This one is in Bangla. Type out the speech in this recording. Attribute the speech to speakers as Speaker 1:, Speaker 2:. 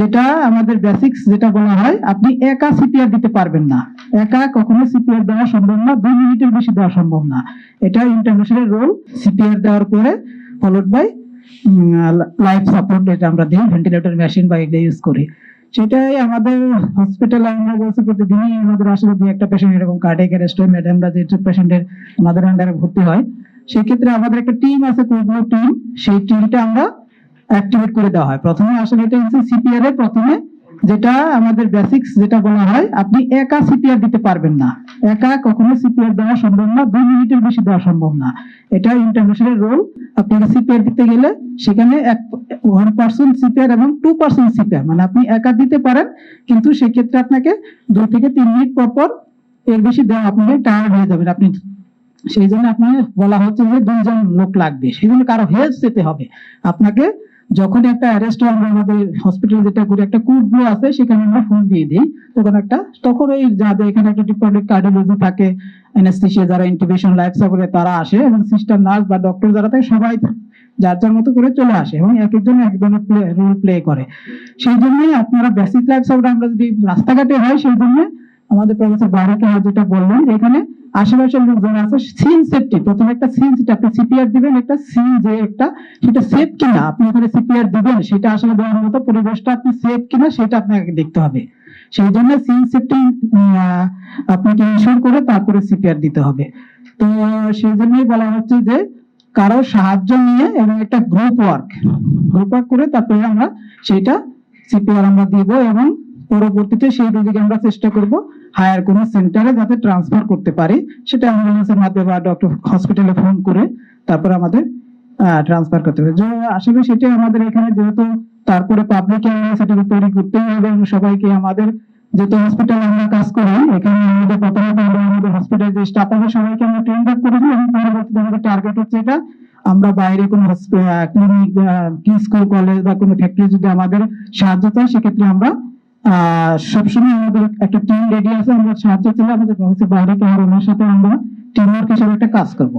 Speaker 1: যেটা আমাদের বেসিক্স যেটা বলা হয়, আপনি একা সিপিআর দিতে পারবেন না। একা কখনো সিপিআর দেওয়া সম্ভব না, দুই মিনিটের বেশি দেওয়া সম্ভব না। এটা ইন্টারন্যাশনাল রোল সিপিআর দেওয়ার পরে ফলোড বাই লাইফ সাপোর্ট এটা আমরা দিই ভেন্টিলেটর মেশিন বা এগুলো ইউজ করি। সেটাই আমাদের হসপিটালে আমরা বলছি, প্রতিদিনই আমাদের আসলে দুই একটা পেশেন্ট এরকম কার্ডিয়াক অ্যারেস্ট হয় ম্যাডামরা যে পেশেন্টের আমাদের আন্ডারে ভর্তি হয় সেক্ষেত্রে আমাদের একটা টিম আছে কোভিড টিম সেই টিমটা আমরা অ্যাক্টিভেট করে দেওয়া হয়। প্রথমে আসলে এটা হচ্ছে সিপিআর এর প্রথমে যেটা আমাদের বেসিক্স যেটা বলা হয়, আপনি একা সিপিআর দিতে পারবেন না। একা কখনো সিপিআর দেওয়া সম্ভব না, দুই মিনিটের বেশি দেওয়া সম্ভব না। এটা ইন্টারন্যাশনাল রোল আপনাকে সিপিআর দিতে গেলে সেখানে এক ওয়ান পার্সেন্ট সিপিআর এবং টু পার্সেন্ট সিপিআর মানে আপনি একা দিতে পারেন, কিন্তু সেক্ষেত্রে আপনাকে দুই থেকে তিন মিনিট পর পর এর বেশি দেওয়া আপনি টায়ার্ড হয়ে যাবেন। আপনি সেই জন্য আপনাকে বলা হচ্ছে যে দুইজন লোক লাগবে। সেই জন্য কারও হেল্প যেতে হবে। আপনাকে যখন একটা অ্যারেস্ট আমরা আমাদের হসপিটাল যেটা করে, একটা কোড ব্লু আছে, সেখানে আমরা ফোন দিয়ে দিই। তখন একটা, তখন ওই যাদের এখানে একটা ডিপার্টমেন্ট কার্ডিওলজি থাকে অ্যানেস্থেশিয়া যারা ইন্টিগ্রেশন লাইফ সাপোর্টে তারা আসে এবং সিস্টার নার্স বা ডক্টর যারা থাকে, সবাই যার যার মতো করে চলে আসে এবং এক একজন এক ধরনের রোল প্লে করে। সেই জন্যই আপনারা বেসিক লাইফ সাপোর্ট আমরা যদি রাস্তাঘাটে হয়, সেই জন্য আমাদের প্রফেসর বারিকে যেটা বললেন এখানে আশেপাশের লোক যারা আছে সিন সেফটি প্রথমে একটা সিন যেটা আপনি সিপিআর দিবেন, একটা সিন যে একটা, সেটা সেফ কিনা? আপনি ওখানে সিপিআর দিবেন, সেটা আসলে দেওয়ার মতো পরিবেশটা আপনি সেফ কিনা সেটা আপনাকে দেখতে হবে। সেই জন্য সিন সেফটি আপনাকে ইনশোর করে তারপরে সিপিআর দিতে হবে। তো সেই জন্যই বলা হচ্ছে যে কারও সাহায্য নিয়ে এবং একটা গ্রুপ ওয়ার্ক গ্রুপ ওয়ার্ক করে তারপরে আমরা সেটা সিপিআর আমরা দিব এবং পরবর্তীতে সেই রোগীকে আমরা চেষ্টা করব হায়ার কোনো সেন্টারে যাতে ট্রান্সফার করতে পারি। সেটা অ্যাম্বুলেন্সের মাধ্যমে বা ডক্টর হসপিটালে ফোন করে তারপর আমাদের ট্রান্সফার করতে হবে। আসলে সেটা আমাদের এখানে যেহেতু তারপরে পাবলিক সেটাকে তৈরি করতেই হবে এবং সবাইকে আমাদের যেহেতু হসপিটালে আমরা কাজ করি, এখানে আমাদের প্রথমত আমাদের হসপিটালে যে স্টাফ আছে সবাইকে আমরা ট্রেন আপ করেছি এবং পরবর্তীতে আমাদের টার্গেট হচ্ছে এটা আমরা বাইরে কোনো ক্লিনিক স্কুল কলেজ বা কোনো ফ্যাক্টরি যদি আমাদের সাহায্য চাই, সেক্ষেত্রে আমরা সবসময় আমাদের একটা টিম রেডি আছে, আমরা সাহায্য চাইলে আমাদের বাইরে ওনার সাথে আমরা টিম ওয়ার্ক হিসেবে একটা কাজ করব।